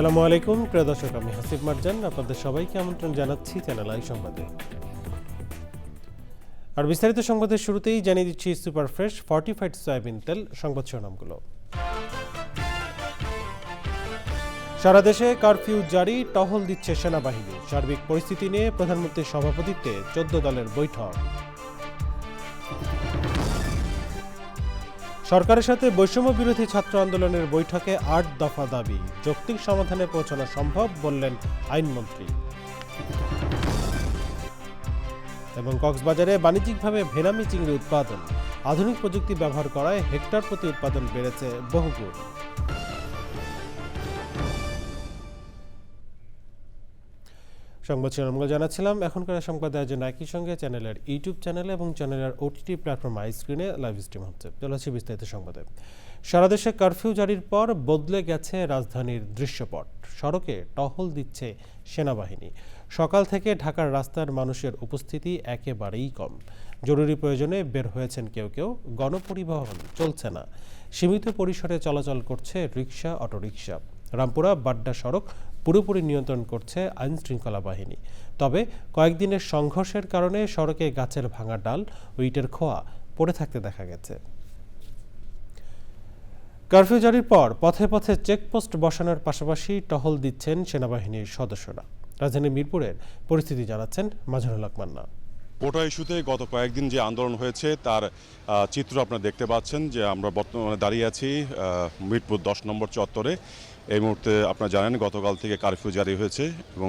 আসসালামু আলাইকুম। প্রিয় দর্শক, আমি হাসিব মারজান। আপনাদের সবাইকে আমন্ত্রণ জানাচ্ছি চ্যানেল আই সংবাদে। আর বিস্তারিত সংবাদের শুরুতেই জানিয়ে দিচ্ছি সুপার ফ্রেশ ফর্টিফাইড সয়াবিন তেল সংবাদ শিরোনামগুলো। সারা দেশে কারফিউ জারি, টহল দিচ্ছে সেনাবাহিনী। সার্বিক পরিস্থিতি নিয়ে প্রধানমন্ত্রীর সভাপতিত্বে চোদ্দ দলের বৈঠক। সরকারের সাথে বৈষম্য বিরোধী ছাত্র আন্দোলনের বৈঠকে আট দফা দাবি। যৌক্তিক সমাধানে পৌঁছানো সম্ভব বললেন আইনমন্ত্রী। এবং কক্সবাজারে বাণিজ্যিকভাবে ভেনামি চিংড়ি উৎপাদন। আধুনিক প্রযুক্তি ব্যবহার করায় হেক্টর প্রতি উৎপাদন বেড়েছে বহুগুণ। সংবাদ শিরোনামগুলো জানাচ্ছিলাম। এখনকার সংবাদ আয়োজন একই সঙ্গে চ্যানেলের ইউটিউব চ্যানেলে এবং চ্যানেলের ওটিটি প্ল্যাটফর্ম আই স্ক্রিনে লাইভ স্ট্রিম হচ্ছে। চলে আসছি বিস্তারিত সংবাদে। সারা দেশে কারফিউ জারির পর বদলে গেছে রাজধানীর দৃশ্যপট। সড়কে টহল দিচ্ছে সেনাবাহিনী। সকাল থেকে ঢাকার রাস্তার মানুষের উপস্থিতি একেবারেই কম। জরুরি প্রয়োজনে বের হয়েছেন কেউ কেউ। গণপরিবহন চলছে না। সীমিত পরিসরে চলাচল করছে রিক্সা, অটোরিকশা। রামপুরা বাড্ডা সড়ক পুরোপুরি নিয়ন্ত্রণ করছে আইন শৃঙ্খলা বাহিনী। তবে কয়েকদিনের সংঘর্ষের কারণে সড়কে গাছের ভাঙা ডাল ও ইটের খোয়া পড়ে থাকতে দেখা গেছে। কারফিউ জারির পর পথে পথে চেকপোস্ট বসানোর পাশাপাশি টহল দিচ্ছেন সেনাবাহিনীর সদস্যরা। রাজধানীর মিরপুরের পরিস্থিতি জানাচ্ছেন মাজহারুল হক মান্না। কোটা ইস্যুতে গত কয়েকদিন যে আন্দোলন হয়েছে, তার চিত্র আপনারা দেখতে পাচ্ছেন যে আমরা বর্তমানে দাঁড়িয়ে আছি মিরপুর দশ নম্বর চত্বরে। এই মুহূর্তে আপনারা জানেন, গতকাল থেকে কারফিউ জারি হয়েছে এবং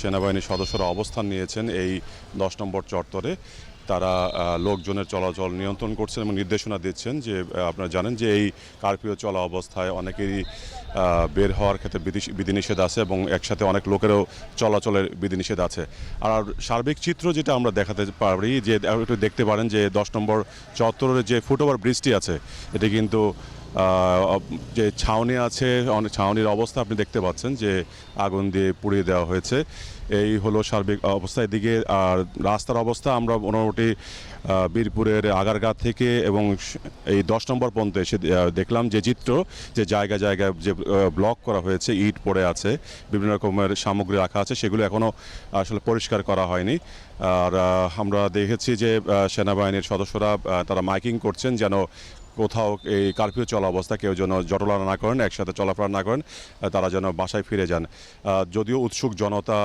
সেনাবাহিনীর সদস্যরা অবস্থান নিয়েছেন এই দশ নম্বর চত্বরে। তারা লোকজনের চলাচল নিয়ন্ত্রণ করছেন এবং নির্দেশনা দিচ্ছেন যে আপনারা জানেন যে এই কারফিউ চলা অবস্থায় অনেকেরই বের হওয়ার ক্ষেত্রে বিধি- বিধিনিষেধ আছে এবং একসাথে অনেক লোকেরও চলাচলের বিধিনিষেধ আছে। আর সার্বিক চিত্র যেটা আমরা দেখাতে পারি যে, একটু দেখতে পারেন যে দশ নম্বর চত্বরের যে ফুটওভার ব্রিজটি আছে, এটি কিন্তু যে ছাউনি আছে অনেক ছাউনির অবস্থা আপনি দেখতে পাচ্ছেন যে আগুন দিয়ে পুড়িয়ে দেওয়া হয়েছে। এই হলো সার্বিক অবস্থা। এদিকে, আর রাস্তার অবস্থা আমরা মোটামুটি বীরপুরের আগারগাঁ থেকে এবং এই দশ নম্বর পর্যন্ত এসে দেখলাম যে চিত্র যে জায়গা জায়গায় যে ব্লক করা হয়েছে, ইট পড়ে আছে, বিভিন্ন রকমের সামগ্রী রাখা আছে, সেগুলো এখনও আসলে পরিষ্কার করা হয়নি। আর আমরা দেখেছি যে সেনাবাহিনীর সদস্যরা তারা মাইকিং করছেন যেন কোথাও এই কারফিউ চলা অবস্থা, কেউ যেন জটলা না করেন, একসাথে চলাফেরা না করেন তারা যেন বাসায় ফিরে যান। যদিও উৎসুক জনতা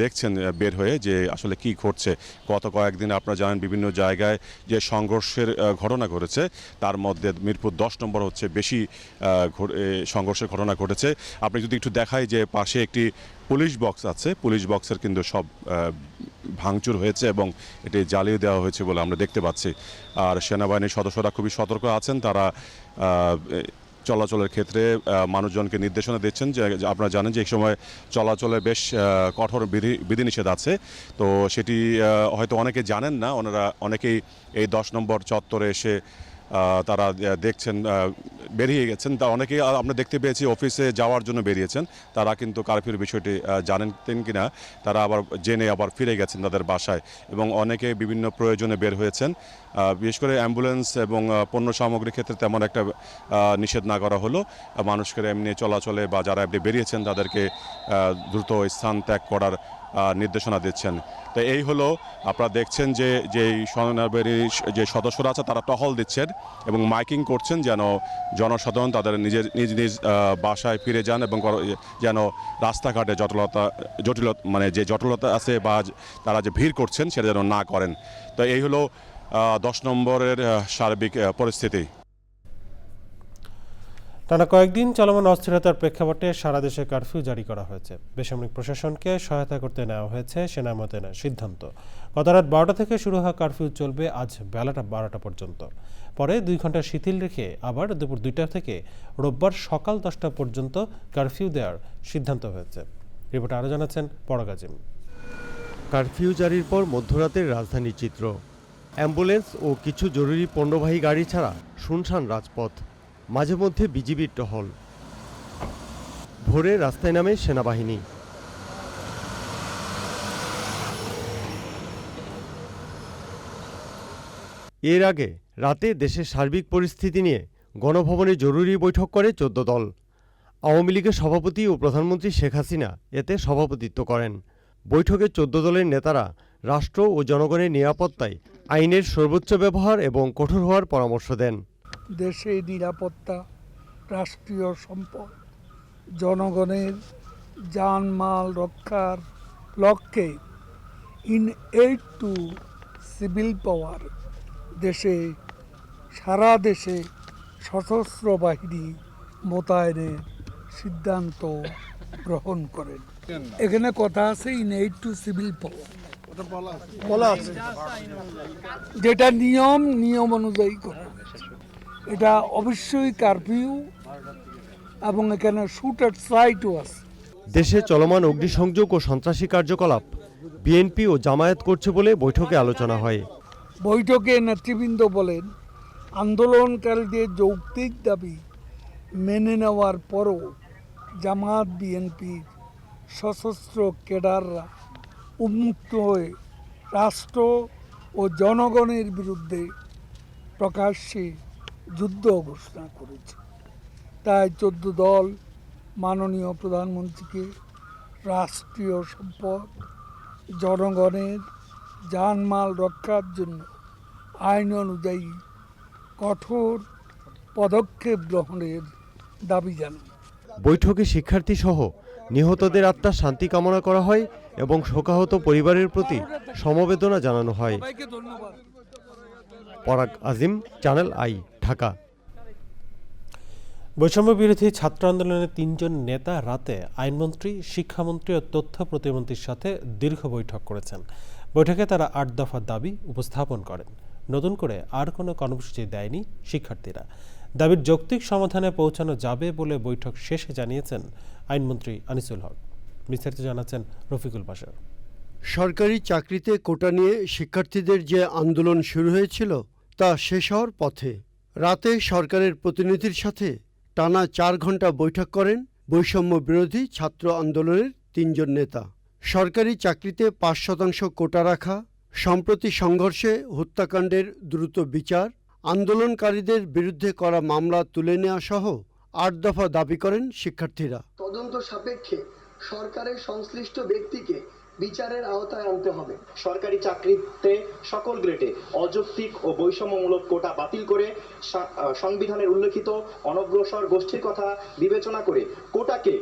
দেখছেন বের হয়ে যে আসলে কি ঘটছে। গত কয়েকদিন আপনারা জানেন বিভিন্ন জায়গায় যে সংঘর্ষের ঘটনা ঘটেছে। তার মধ্যে মিরপুর দশ নম্বর হচ্ছে বেশি সংঘর্ষের ঘটনা ঘটেছে। আপনি যদি একটু দেখাই যে পাশে একটি পুলিশ বক্স আছে। পুলিশ বক্সের কিন্তু সব ভাঙচুর হয়েছে এবং এটি জ্বালিয়ে দেওয়া হয়েছে বলে আমরা দেখতে পাচ্ছি। আর সেনাবাহিনীর সদস্যরা খুবই সতর্ক আছেন। তারা চলাচলের ক্ষেত্রে মানুষজনকে নির্দেশনা দিচ্ছেন যে আপনারা জানেন যে এই সময় চলাচলে বেশ কঠোর বিধি, বিধিনিষেধ আছে। তো সেটি হয়তো অনেকে জানেন না। ওনারা অনেকেই এই দশ নম্বর চত্বরে এসে তারা দেখছেন বেরিয়ে গেছেন। তা অনেকেই আমরা দেখতে পেয়েছি অফিসে যাওয়ার জন্য বেরিয়েছেন। তারা কিন্তু কারফিউর বিষয়টি জানেন কিনা। তারা আবার জেনে আবার ফিরে গেছেন তাদের বাসায়। এবং অনেকে বিভিন্ন প্রয়োজনে বের হয়েছেন। বিশেষ করে অ্যাম্বুলেন্স এবং পণ্য সামগ্রীর ক্ষেত্রে তেমন একটা নিষেধ না করা হলো। মানুষকে এমনি চলাচলে বা যারা এমনি বেরিয়েছেন তাদেরকে দ্রুত স্থান ত্যাগ করার নির্দেশনা দিচ্ছেন। তো এই হলো আপনারা দেখছেন যে যেই সেনাবাহিনীর যে সদস্যরা আছে, তারা টহল দিচ্ছেন এবং মাইকিং করছেন যেন জনসাধারণ তাদের নিজের, নিজ নিজ বাসায় ফিরে যান এবং যেন রাস্তাঘাটে জটিলতা জটিল মানে যে জটিলতা আছে বা তারা যে ভিড় করছেন, সেটা যেন না করেন। তো এই হলো দশ নম্বরের সার্বিক পরিস্থিতি। টানা কয়েকদিন চলমান অস্থিরতার প্রেক্ষাপটে সারা দেশে কারফিউ জারি করা হয়েছে। বেসামরিক প্রশাসনকে সহায়তা করতে নেওয়া হয়েছে সেনা মোতায়েনের সিদ্ধান্ত। গত রাত বারোটা থেকে শুরু হওয়া কারফিউ চলবে আজ বেলাটা বারোটা পর্যন্ত। পরে দুই ঘণ্টা শিথিল রেখে আবার দুপুর দুইটা থেকে রোববার সকাল দশটা পর্যন্ত কারফিউ দেওয়ার সিদ্ধান্ত হয়েছে। রিপোর্টে আরও জানাচ্ছেন পরগাজিম কারফিউ জারির পর মধ্যরাতের রাজধানীর চিত্র। অ্যাম্বুলেন্স ও কিছু জরুরি পণ্যবাহী গাড়ি ছাড়া শুনশান রাজপথ। মাঝে মধ্যে বিজিবির টহল। ভোরে রাস্তায় নামে সেনাবাহিনী। এর আগে রাতে দেশের সার্বিক পরিস্থিতি নিয়ে গণভবনে জরুরি বৈঠক করে চোদ্দ দল। আওয়ামী লীগের সভাপতি ও প্রধানমন্ত্রী শেখ হাসিনা এতে সভাপতিত্ব করেন। বৈঠকে চোদ্দ দলের নেতারা রাষ্ট্র ও জনগণের নিরাপত্তায় আইনের সর্বোচ্চ ব্যবহার এবং কঠোর হওয়ার পরামর্শ দেন। দেশে নিরাপত্তা রাষ্ট্রীয় সম্পদ জনগণের জানমাল রক্ষার লক্ষ্যে in aid to civil power দেশে সারা দেশে সশস্ত্র বাহিনী মোতায়েনের সিদ্ধান্ত গ্রহণ করেন। এখানে কথা আছে in aid to civil power বলা আছে। যেটা নিয়ম নিয়ম অনুযায়ী করা। এটা অবশ্যই কারফিউ এবং এখানে শুট অ্যাট সাইটও আছে। দেশে চলমান অগ্নিসংযোগ ও সন্ত্রাসী কার্যকলাপ বিএনপি ও জামায়াত করছে বলে বৈঠকে আলোচনা হয়। বৈঠকে নেতৃবৃন্দ বলেন আন্দোলনকারীদের যৌক্তিক দাবি মেনে নেওয়ার পরও জামায়াত বিএনপির সশস্ত্র কেডাররা উন্মুক্ত হয়ে রাষ্ট্র ও জনগণের বিরুদ্ধে প্রকাশ্যে যুদ্ধ ঘোষণা করেছে। তাই চোদ্দ দল মাননীয় প্রধানমন্ত্রীকে রাষ্ট্রীয় সম্পদ জনগণের জানমাল রক্ষার জন্য আইন অনুযায়ী কঠোর পদক্ষেপ গ্রহণের দাবি জানান বৈঠকে শিক্ষার্থী সহ নিহতদের আত্মার শান্তি কামনা করা হয় এবং শোকাহত পরিবারের প্রতি সমবেদনা জানানো হয়। পরাগ আজিম চ্যানেল আই। ঢাকা। বৈষম্য বিরোধী ছাত্র আন্দোলনের তিনজন নেতা রাতে আইনমন্ত্রী শিক্ষামন্ত্রী ও তথ্য প্রতিমন্ত্রীর সাথে দীর্ঘ বৈঠক করেছেন। বৈঠকে তারা আট দফা দাবি উপস্থাপন করেন। নতুন করে আর কোনো কর্মসূচি দেয়নি শিক্ষার্থীরা। দাবির যৌক্তিক সমাধানে পৌঁছানো যাবে বলে বৈঠক শেষে জানিয়েছেন আইনমন্ত্রী আনিসুল হক। বিস্তারিত জানাচ্ছেন রফিকুল বাসার। সরকারি চাকরিতে কোটা নিয়ে শিক্ষার্থীদের যে আন্দোলন শুরু হয়েছিল তা শেষ হওয়ার পথে রাতে সরকারের প্রতিনিধির সাথে টানা চার ঘণ্টা বৈঠক করেন বৈষম্য বিরোধী ছাত্র আন্দোলনের তিনজন নেতা। সরকারি চাকরিতে পাঁচ শতাংশ কোটা রাখা, সম্প্রতি সংঘর্ষে হত্যাকাণ্ডের দ্রুত বিচার, আন্দোলনকারীদের বিরুদ্ধে করা মামলা তুলে নেওয়া সহ আট দফা দাবি করেন শিক্ষার্থীরা। তদন্ত সাপেক্ষে সরকারের সংশ্লিষ্ট ব্যক্তিকে বিচারের আওতায় আনতে হবে। সরকারি চাকরিতে সকল গ্রেডে অযৌক্তিক ও বৈষম্যমূলক কোটা বাতিল করে সংবিধানের উল্লেখিত অনগ্রসর গোষ্ঠীর কথা বিবেচনা করে কোটাকে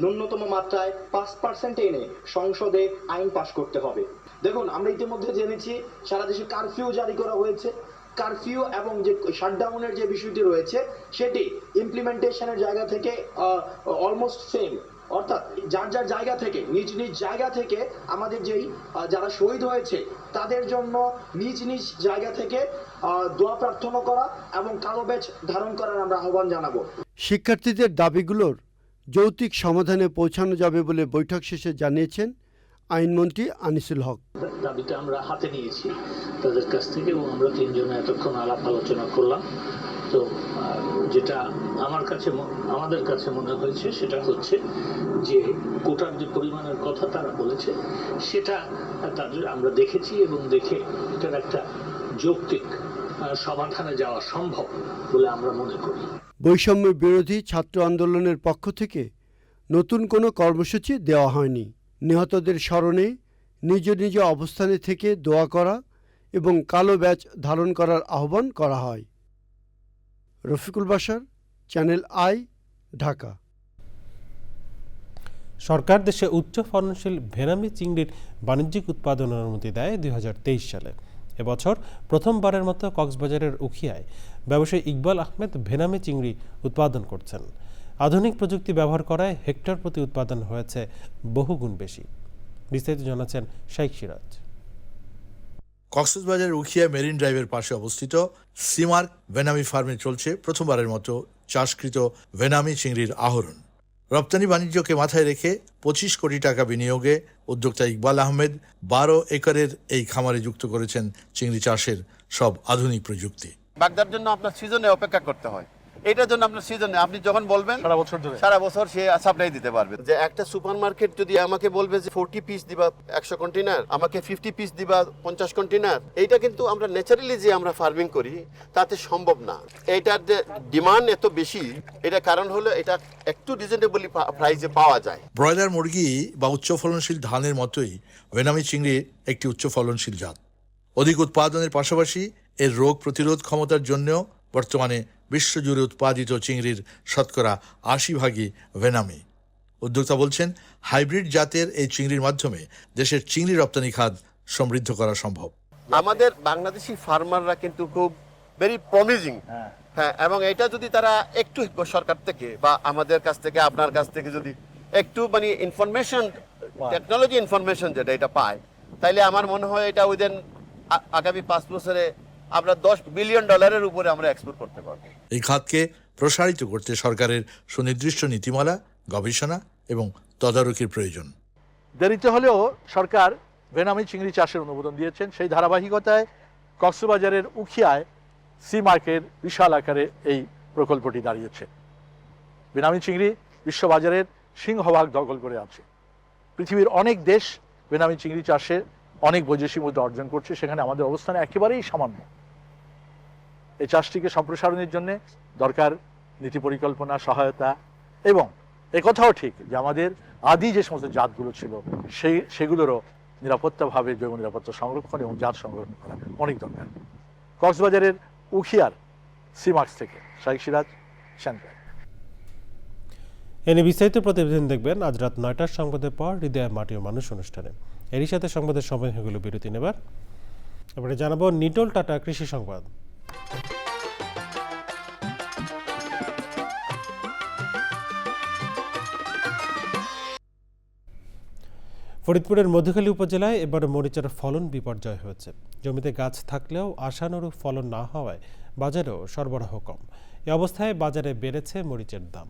ন্যূনতম মাত্রায় পাঁচ পার্সেন্ট এনে সংসদে আইন পাশ করতে হবে। দেখুন, আমরা ইতিমধ্যে জেনেছি, সারা দেশে কারফিউ জারি করা হয়েছে। কারফিউ এবং যে শাটডাউনের যে বিষয়টি রয়েছে, সেটি ইমপ্লিমেন্টেশনের জায়গা থেকে অলমোস্ট সেম অর্থাৎ যার যার জায়গা থেকে নিজ নিজ জায়গা থেকে আমাদের যেই যারা শহীদ হয়েছে তাদের জন্য নিজ নিজ জায়গা থেকে আহ, দোয়া প্রার্থনা করা এবং কালো ব্যাচ ধারণ করার আমরা আহ্বান জানাব। শিক্ষার্থীদের দাবিগুলোর যৌক্তিক সমাধানে পৌঁছানো যাবে বলে বৈঠক শেষে জানিয়েছেন আইনমন্ত্রী আনিসুল হক। দাবিটা আমরা হাতে নিয়েছি। তাদের কাছ থেকে এবং আমরা তিনজনে এতক্ষণ আলাপ আলোচনা করলাম। তো যেটা আমার কাছে আমাদের কাছে মনে হয়েছে, সেটা হচ্ছে যে কোটার যে পরিমাণের কথা তারা বলেছে, সেটা তাদের আমরা দেখেছি এবং দেখে এটার একটা যৌক্তিক সমাধানে যাওয়া সম্ভব বলে আমরা মনে করি। বৈষম্য বিরোধী ছাত্র আন্দোলনের পক্ষ থেকে নতুন কোনো কর্মসূচি দেওয়া হয়নি। নিহতদের স্মরণে নিজ নিজ অবস্থানে থেকে দোয়া করা এবং কালো ব্যাচ ধারণ করার আহ্বান করা হয়। রফিকুল বাসার, চ্যানেল আই, ঢাকা। সরকার দেশে উচ্চ ফলনশীল ভেনামি চিংড়ির বাণিজ্যিক উৎপাদন অনুমতি দেয় দুই হাজার তেইশ সালে। এবছর প্রথমবারের মতো কক্সবাজারের উখিয়ায় ব্যবসায়ী ইকবাল আহমেদ ভেনামি চিংড়ি উৎপাদন করছেন। আধুনিক প্রযুক্তি ব্যবহার করায় হেক্টর প্রতি উৎপাদন হয়েছে বহুগুণ বেশি। বিস্তারিত জানাচ্ছেন শেখ সিরাজ। কক্সবাজারের উখিয়া মেরিন ড্রাইভের পাশে অবস্থিত সিমার্ক ভেনামি ফার্মে চলছে প্রথমবারের মতো চাষকৃত ভেনামি চিংড়ির আহরণ। রপ্তানি বাণিজ্যকে মাথায় রেখে পঁচিশ কোটি টাকা বিনিয়োগে উদ্যোক্তা ইকবাল আহমেদ বারো একরের এই খামারে যুক্ত করেছেন চিংড়ি চাষের সব আধুনিক প্রযুক্তি। বাগদার জন্য আপনার সিজনে অপেক্ষা করতে হয়। এটার জন্য আপনার সিজনে আপনি যখন বলবেন সারা বছর ধরে। সারা বছর সে সাপ্লাই দিতে পারবে। যে একটা সুপার মার্কেট যদি আমাকে বলবে যে ফোরটি পিস দিবা একশো কন্টেনার আমাকে ফিফটি পিস দিবা পঞ্চাশ কন্টেনার এইটা কিন্তু আমরা ন্যাচারালি যে আমরা ফার্মিং করি তাতে সম্ভব না। এইটার যে ডিমান্ড এত বেশি এটা কারণ হলো এটা একটু রিজনেবলি প্রাইসে পাওয়া যায়। ব্রয়লার মুরগি বা উচ্চ ফলনশীল ধানের মতোই ভেনামি চিংড়ি একটি উচ্চ ফলনশীল জাত। অধিক উৎপাদনের পাশাপাশি এর রোগ প্রতিরোধ ক্ষমতার জন্যও বর্তমানে বিশ্বজুড়ে উৎপাদিত চিংড়ির শতকরা আশি ভাগই ভেনামি। উদ্যোক্তা বলছেন হাইব্রিড জাতের এই চিংড়ির মাধ্যমে দেশের চিংড়ি রপ্তানি খাত সমৃদ্ধ করা সম্ভব। আমাদের বাংলাদেশি ফার্মাররা কিন্তু খুব ভেরি প্রমিজিং হ্যাঁ। এবং এটা যদি তারা একটু সরকার থেকে বা আমাদের কাছ থেকে আপনার কাছ থেকে যদি একটু মানে ইনফরমেশন টেকনোলজি ইনফরমেশন যেটা এটা পায় তাইলে আমার মনে হয় এটা উইদিন আগামী পাঁচ বছরে আমরা দশ বিলিয়ন ডলারের উপরে আমরা এক্সপোর্ট করতে পারব। এই খাতকে প্রসারিত করতে সরকারের সুনির্দিষ্ট নীতিমালা গবেষণা এবং তদারকির প্রয়োজন। দেরিতে হলেও সরকার ভেনামি চিংড়ি চাষের অনুমোদন দিয়েছেন। সেই ধারাবাহিকতায় কক্সবাজারের উখিয়ায় সি মার্কের বিশাল আকারে এই প্রকল্পটি দাঁড়িয়েছে। বেনামি চিংড়ি বিশ্ববাজারের সিংহভাগ দখল করে আছে। পৃথিবীর অনেক দেশ বেনামি চিংড়ি চাষে অনেক বৈদেশিক মুদ্রা অর্জন করছে। সেখানে আমাদের অবস্থান একেবারেই সামান্য। এই চাষটিকে সম্প্রসারণের জন্য দরকার, নীতি পরিকল্পনা, সহায়তা এবং একথাও ঠিক যে আমাদের আদি যে সমস্ত জাতগুলো ছিল, সেই, সেগুলোরও নিরাপত্তাভাবে জৈব নিরাপত্তা সংরক্ষণ এবং জাত সংরক্ষণ করা অনেক দরকার। কক্সবাজারের উখিয়ার সিমাক্স থেকে শাইক সিরাজ শ্যানপ্রায় এ নিয়ে বিস্তারিত প্রতিবেদন দেখবেন আজ রাত নয়টার সংবাদের পর হৃদয় মাটি ও মানুষ অনুষ্ঠানে। এরই সাথে সংবাদের সময় হয়ে বিরতি নেবার এবারে জানাব নিটোল টাটা কৃষি সংবাদ। ফরিদপুরের মধুখালী উপজেলায় এবার মরিচের ফলন বিপর্যয় হয়েছে। জমিতে গাছ থাকলেও আশানুরূপ ফলন না হওয়ায় বাজারেও সরবরাহ কম। এ অবস্থায় বাজারে বেড়েছে মরিচের দাম।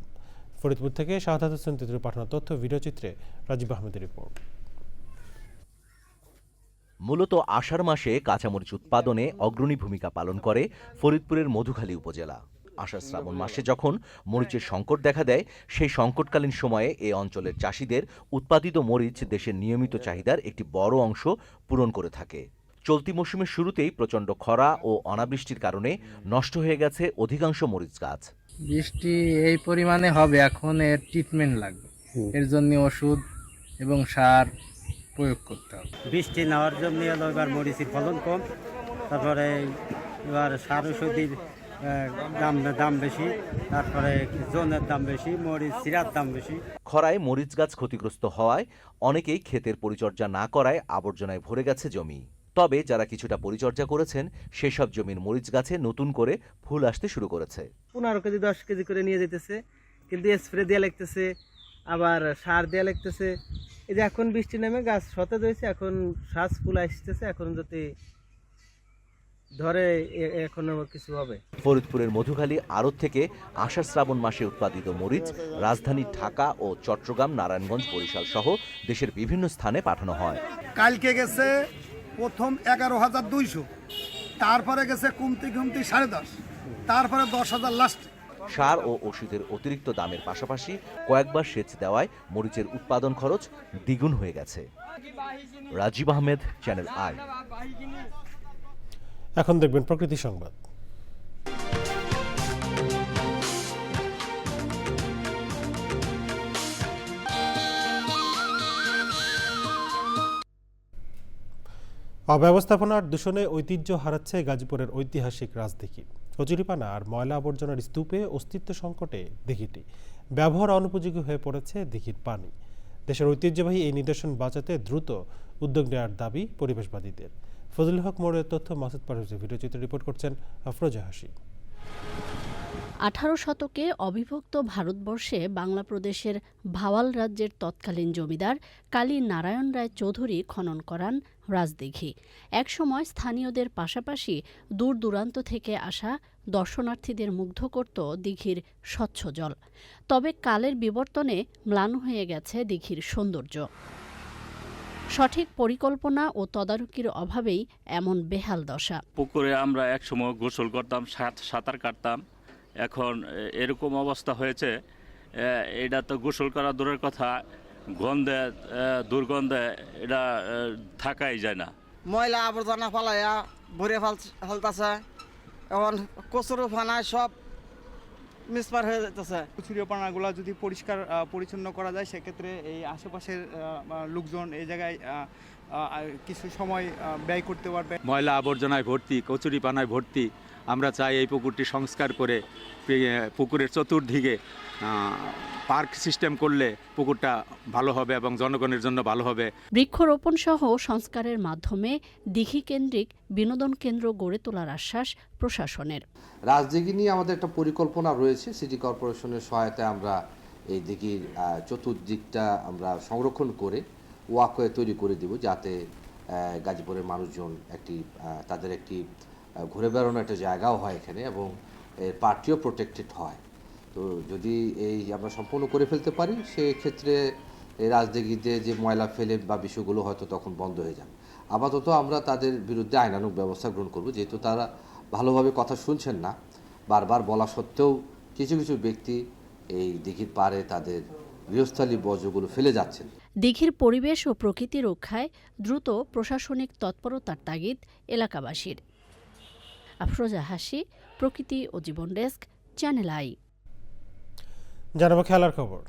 ফরিদপুর থেকে শাহাদ হোসেন তিতুর পাঠানো তথ্য, ভিডিওচিত্রে রাজীব আহমেদের রিপোর্ট। মূলত আষাঢ় মাসে কাঁচামরিচ উৎপাদনে অগ্রণী ভূমিকা পালন করে ফরিদপুরের মধুখালী উপজেলা। আষাঢ় শ্রাবণ মাসে যখন মরিচের সংকট দেখা দেয় সেই সংকটকালীন সময়ে এ অঞ্চলের চাষিদের উৎপাদিত মরিচ দেশের নিয়মিত চাহিদার একটি বড় অংশ পূরণ করে থাকে। চলতি মৌসুমের শুরুতেই প্রচণ্ড খরা ও অনাবৃষ্টির কারণে নষ্ট হয়ে গেছে অধিকাংশ মরিচ গাছ। বৃষ্টি এই পরিমাণে হবে এখন এর ট্রিটমেন্ট লাগবে। এর জন্য ওষুধ এবং সার প্রয়োগ করতে হবে। বৃষ্টি নেওয়ার জন্য এবার মরিচের ফলন কম তারপরে এবার সার ওষুধের আহ, দাম দাম বেশি তারপরে জনের দাম বেশি মরিচ চিরার দাম বেশি। খরায় মরিচ গাছ ক্ষতিগ্রস্ত হওয়ায় অনেকেই ক্ষেতের পরিচর্যা না করায় আবর্জনায় ভরে গেছে জমি। তবে যারা কিছুটা পরিচর্যা করেছেন সেসব জমির মরিচ গাছে নতুন করে ফুল আসতে শুরু করেছে। পনেরো কেজি দশ কেজি করে নিয়ে যেতেছে কিন্তু স্প্রে দেওয়া লাগতেছে আবার সার দেওয়া লাগতেছে। এই যে এখন বৃষ্টি নেমে গাছ সতেজ হয়েছে এখন শ্বাস ফুল আসতেছে এখন যদি ধরে এখনও কিছু হবে। ফরিদপুরের মধুখালী আড়ত থেকে আষাঢ় শ্রাবণ মাসে উৎপাদিত মরিচ রাজধানী ঢাকা ও চট্টগ্রাম নারায়ণগঞ্জ বরিশাল সহ দেশের বিভিন্ন স্থানে পাঠানো হয়। কালকে গেছে প্রথম এগারো হাজার দুইশো তারপরে গেছে কমতি কমতি সাড়ে দশ তারপরে দশ হাজার লাস্ট সার ও ওষুধের অতিরিক্ত দামের পাশাপাশি কয়েকবার সেচ দেওয়ায় মরিচের উৎপাদন খরচ দ্বিগুণ হয়ে গেছে। রাজীব আহমেদ চ্যানেল আই এখন দেখবেন প্রকৃতি সংবাদ। অব্যবস্থাপনার দূষণে ঐতিহ্য হারাচ্ছে গাজীপুরের ঐতিহাসিক রাজদিঘি। কচুরিপানা আর ময়লা আবর্জনার স্তূপে অস্তিত্ব সংকটে দিঘিটি। ব্যবহার অনুপযোগী হয়ে পড়েছে দিঘির পানি। দেশের ঐতিহ্যবাহী এই নিদর্শন বাঁচাতে দ্রুত উদ্যোগ নেওয়ার দাবি পরিবেশবাদীদের। ফজল হক মোড়ের তথ্য মাসুদ পারভেজের ভিডিওচিত্রে রিপোর্ট করছেন আফরোজা হাসি আঠারো শতকে অবিভক্ত ভারতবর্ষে বাংলা প্রদেশের ভাওয়াল রাজ্যের তৎকালীন জমিদার কালী নারায়ণ রায় চৌধুরী খনন করান রাজদিঘি। একসময় স্থানীয়দের পাশাপাশি দূর দূরান্ত থেকে আসা দর্শনার্থীদের মুগ্ধ করত দিঘির স্বচ্ছ জল। তবে কালের বিবর্তনে ম্লান হয়ে গেছে দিঘির সৌন্দর্য। সঠিক পরিকল্পনা ও তদারকির অভাবেই এমন বেহাল দশা। পুকুরে আমরা একসময় গোসল করতাম সাঁত- সাঁতার কাটতাম। এখন এরকম অবস্থা হয়েছে এটা তো গোসল করা দূরের কথা গন্ধে দুর্গন্ধে এটা থাকাই যায় না। ময়লা আবর্জনা ফালাইয়া ভরে ফাল ফেলতেছে। এখন কচুরু ফানায় সব মিসপার হয়ে যেতেছে পানাগুলো যদি পরিষ্কার পরিচ্ছন্ন করা যায় সেক্ষেত্রে এই আশেপাশের লোকজন এই জায়গায় কিছু সময় ব্যয় করতে পারবে। ময়লা আবর্জনায় ভর্তি কচুরিপানায় ভর্তি আমরা চাই এই পুকুরটি সংস্কার করে পুকুরের চতুর্দিকে পার্ক সিস্টেম করলে পুকুরটা ভালো হবে এবং জনগণের জন্য ভালো হবে। বৃক্ষরোপণ সহ সংস্কারের মাধ্যমে দিঘি কেন্দ্রিক বিনোদন কেন্দ্র গড়ে তোলার আশ্বাস প্রশাসনের। রাজদিঘি নিয়ে আমাদের একটা পরিকল্পনা রয়েছে সিটি কর্পোরেশনের সহায়তায় আমরা এই দিঘির চতুর্দিকটা আমরা সংরক্ষণ করে ওয়াকওয়ে তৈরি করে দিব যাতে গাজীপুরের মানুষজন একটি তাদের একটি ঘুরে বেড়ানোর একটা জায়গাও হয় এখানে এবং এর পার্টিও প্রোটেক্টেড হয়। তো যদি এই আমরা সম্পূর্ণ করে ফেলতে পারি, সেক্ষেত্রে এই রাজদিঘিতে যে ময়লা ফেলে বা বিষয়গুলো হয়তো তখন বন্ধ হয়ে যাবে। আপাতত আমরা তাদের বিরুদ্ধে আইনানুগ ব্যবস্থা গ্রহণ করব, যেহেতু তারা ভালোভাবে কথা শুনছেন না। বারবার বলা সত্ত্বেও কিছু কিছু ব্যক্তি এই দিঘির পাড়ে তাদের গৃহস্থালী বর্জ্যগুলো ফেলে যাচ্ছেন। দিঘির পরিবেশ ও প্রকৃতি রক্ষায় দ্রুত প্রশাসনিক তৎপরতার তাগিদ এলাকাবাসীর। আফরোজা হাসি প্রকৃতি ও জীবন ডেস্ক চ্যানেল আই। জানাব খেলার খবর।